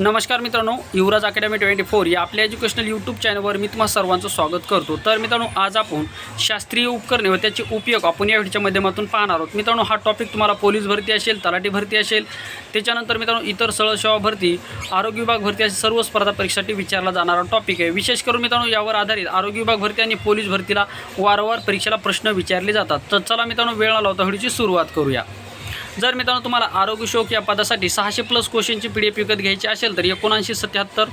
नमस्कार मित्रांनो युवराज academy twenty four या आपल्या एज्युकेशनल यूट्यूब चॅनलवर मी तुम्हाला सर्वांचं स्वागत करतो. तर मित्रांनो आज आपण शास्त्रीय उपकरणे व त्याचे उपयोग आपण या व्हिडिओच्या माध्यमातून पाहणार आहोत. मित्रांनो हा टॉपिक तुम्हाला पोलीस भरती असेल तलाठी भरती असेल त्याच्यानंतर मित्रांनो इतर सरळ सेवा भरती आरोग्य विभाग भरती असे सर्व स्पर्धा परीक्षेसाठी विचारला जाणारा टॉपिक आहे. विशेष करून मित्रांनो यावर आधारित आरोग्य विभाग भरती आणि पोलीस भरतीला वारंवार परीक्षेला प्रश्न विचारले जातात. तर चला मित्रांनो वेळ आला होता व्हिडिओची सुरुवात करूया. जर मित्रांनो तुम्हाला आरोग्य शोक या पदासाठी सहाशे प्लस क्वेश्चनची पी डी एफ विकत घ्यायची असेल तर एकोणऐंशी सत्याहत्तर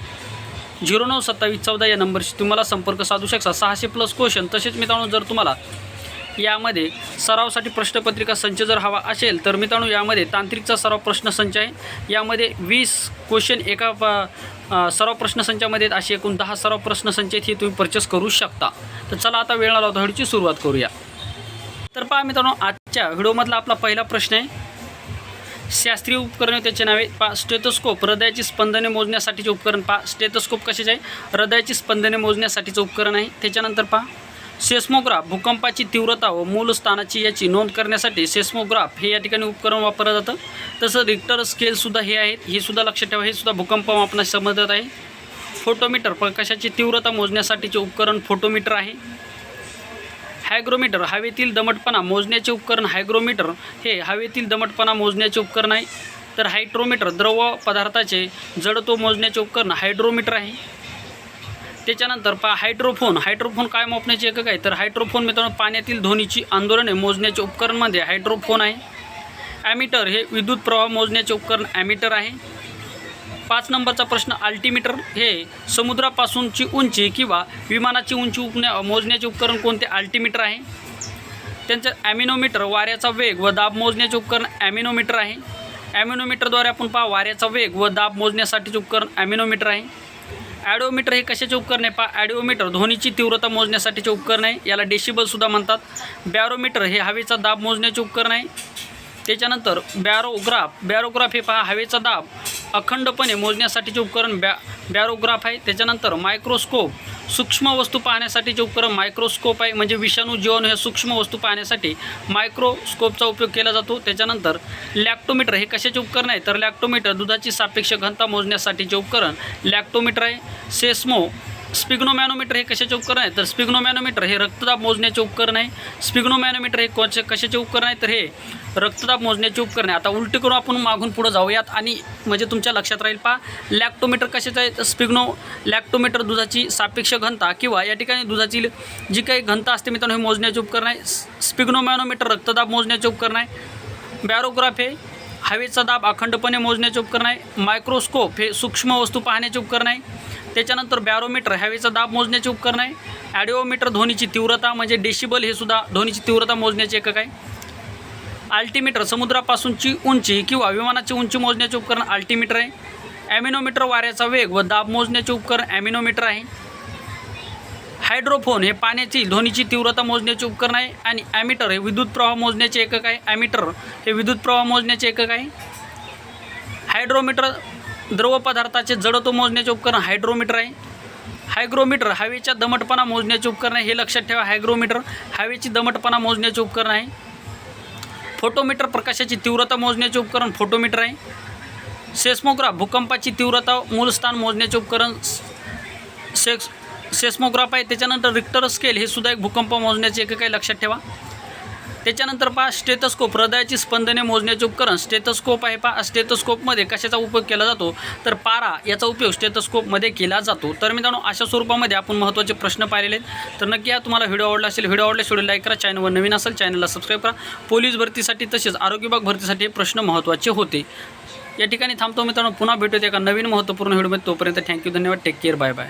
झिरो नऊ सत्तावीस चौदा या नंबरशी तुम्हाला संपर्क साधू शकता. सहाशे प्लस क्वेश्चन तसेच मित्रांनो जर तुम्हाला यामध्ये सरावासाठी प्रश्नपत्रिका संच जर हवा असेल तर मित्रांनो यामध्ये तांत्रिकचा सराव प्रश्न संच आहे. यामध्ये वीस क्वेश्चन एका प सराव प्रश्नसंचामध्ये आहेत. असे एकूण दहा सराव प्रश्नसंच आहेत हे तुम्ही परचेस करू शकता. तर चला आता वेळ आला होता सुरुवात करूया. तर पहा मित्रांनो आजच्या व्हिडिओमधला आपला पहिला प्रश्न आहे. शास्त्रीय उपकरणे त्याचे नावे पा स्टेथोस्कोप. हृदयाची स्पंदने मोजण्यासाठीचे उपकरण पा स्टेथोस्कोप कशाचे आहे? हृदयाची स्पंदने मोजण्यासाठीचं उपकरण आहे. त्याच्यानंतर पहा. सेस्मोग्राफ भूकंपाची तीव्रता व मूल स्थानाची याची नोंद करण्यासाठी सेस्मोग्राफ हे या ठिकाणी उपकरण वापरलं जातं. तसं रिक्टर स्केलसुद्धा हे आहेत. हे सुद्धा लक्षात ठेवा. हे सुद्धा भूकंप मापनास संबंधित आहे. फोटोमीटर प्रकाशाची तीव्रता मोजण्यासाठीचे उपकरण फोटोमीटर आहे. हायग्रोमीटर हवेतील दमटपणा मोजण्याचे उपकरण हायग्रोमीटर हे हवेतील दमटपणा मोजण्याचे उपकरण आहे. तर हायड्रोमीटर द्रव पदार्थाचे जडत्व मोजण्याचे उपकरण हायड्रोमीटर आहे. त्याच्यानंतर पा हायड्रोफोन. हायड्रोफोन काय मापण्याचे एकक आहे. तर हायड्रोफोन मित्रांनो पाण्यातील ध्वनीची आंदोलने मोजण्याचे उपकरणमध्ये हायड्रोफोन आहे. ॲमीटर हे विद्युत प्रवाह मोजण्याचे उपकरण ॲमीटर आहे. पाच नंबरचा प्रश्न अल्टीमीटर हे समुद्रापासूनची उंची किंवा विमानाची उंची उपण्या मोजण्याचे उपकरण कोणते? अल्टीमीटर आहे. त्यांचं ॲमिनोमीटर वाऱ्याचा वेग व दाब मोजण्याचे उपकरण ॲमिनोमीटर आहे. ॲमिनोमीटरद्वारे आपण पहा वाऱ्याचा वेग व दाब मोजण्यासाठीचे उपकरण ॲमिनोमीटर आहे. ॲडोमीटर हे कशाचे उपकरण आहे? पहा ॲडिओमीटर ध्वनीची तीव्रता मोजण्यासाठीचे उपकरण आहे. याला डेसिबलसुद्धा म्हणतात. बॅरोमीटर हे हवेचा दाब मोजण्याचे उपकरण आहे. त्याच्यानंतर बॅरोग्राफ बॅरोग्राफ हे पहा हवेचा दाब अखंडपणे मोजण्यासाठीचे उपकरण बॅ बॅरोग्राफ आहे. त्याच्यानंतर मायक्रोस्कोप सूक्ष्म वस्तू पाहण्यासाठीचे उपकरण मायक्रोस्कोप आहे. म्हणजे विषाणू जीवाणू ह्या सूक्ष्म वस्तू पाहण्यासाठी मायक्रोस्कोपचा उपयोग केला जातो. त्याच्यानंतर लॅक्टोमीटर हे कशाचे उपकरण आहे? तर लॅक्टोमीटर दुधाची सापेक्ष घनता मोजण्यासाठीचे उपकरण लॅक्टोमीटर आहे. सेस्मो स्पिग्नोमॅनोमीटर हे कशाचे उपकरण आहे? तर स्पिग्नोमॅनोमीटर हे रक्तदाब मोजण्याचे उपकरण आहे. स्पिग्नोमॅनोमीटर हे कोणचे कशाचे उपकरण आहे? तर हे रक्तदाब मोजण्याचे उपकरण आहे. आता उलटी करून आपण मागून पुढं जाऊयात आणि म्हणजे तुमच्या लक्षात राहील पहा लॅक्टोमीटर कशाचं आहे तर स्पिग्नो लॅक्टोमीटर दुधाची सापेक्ष घनता किंवा या ठिकाणी दुधाची जी काही घनता असते मित्रांनो हे मोजण्याचे उपकरण आहे. स्पिग्नोमॅनोमीटर रक्तदाब मोजण्याचे उपकरण आहे. बॅरोग्राफ हे हवेचा दाब अखंडपणे मोजण्याचे उपकरण आहे. मायक्रोस्कोप हे सूक्ष्म वस्तू पाहण्याचे उपकरण आहे. त्याच्यानंतर बॅरोमीटर हवेचा दाब मोजण्याचे उपकरण आहे. ॲडिओमीटर ध्वनीची तीव्रता म्हणजे डेसिबल हे सुद्धा ध्वनीची तीव्रता मोजण्याचे एकक आहे. अल्टिमीटर समुद्रापासूनची उंची किंवा विमानाची उंची मोजण्याचे उपकरण अल्टिमीटर आहे. ॲमिनोमीटर वाऱ्याचा वेग व दाब मोजण्याचे उपकरण ॲमिनोमीटर आहे. हायड्रोफोन हे पाण्याची ध्वनीची तीव्रता मोजण्याचे उपकरण आहे आणि ॲमीटर हे विद्युत प्रवाह मोजण्याचे एकक आहे. ॲमीटर हे विद्युत प्रवाह मोजण्याचे एकक आहे. हायड्रोमीटर द्रव पदार्थाचे जडत्व मोजण्याचे उपकरण हायड्रोमीटर आहे. हायग्रोमीटर हवेच्या दमटपणा मोजण्याचे उपकरण आहे. हे लक्षात ठेवा हायग्रोमीटर हवेची दमटपणा मोजण्याचे उपकरण आहे. फोटोमीटर प्रकाशाची तीव्रता मोजण्याचे उपकरण फोटोमीटर आहे. सेस्मोग्राफ भूकंपाची तीव्रता मूलस्थान मोजण्याचे उपकरण सेक्स सेस्मोग्राफ आहे. त्याच्यानंतर रिक्टर स्केल हे सुद्धा एक भूकंप मोजण्याचे एकक आहे. लक्षात ठेवा. त्याच्यानंतर पहा स्टेथोस्कोप हृदयाची स्पंदने मोजण्याचे उपकरण. स्टेथोस्कोप आहे पहा स्टेथोस्कोपमध्ये कशाचा उपयोग केला जातो? तर पारा याचा उपयोग स्टेथोस्कोपमध्ये केला जातो. तर मित्रांनो अशा स्वरूपामध्ये आपण महत्त्वाचे प्रश्न पाहिलेले आहेत. तर नक्की या तुम्हाला व्हिडिओ आवडला असेल व्हिडिओ आवडल्यास व्हिडिओ लाईक करा चॅनलवर नवीन असेल चॅनलला सबस्क्राईब करा. पोलीस भरतीसाठी तसेच आरोग्य विभाग भरतीसाठी हे प्रश्न महत्त्वाचे होते. या ठिकाणी थांबतो मित्रांनो पुन्हा भेटूत एका नवीन महत्त्वपूर्ण व्हिडिओमध्ये. तोपर्यंत थँक्यू धन्यवाद. Take care bye bye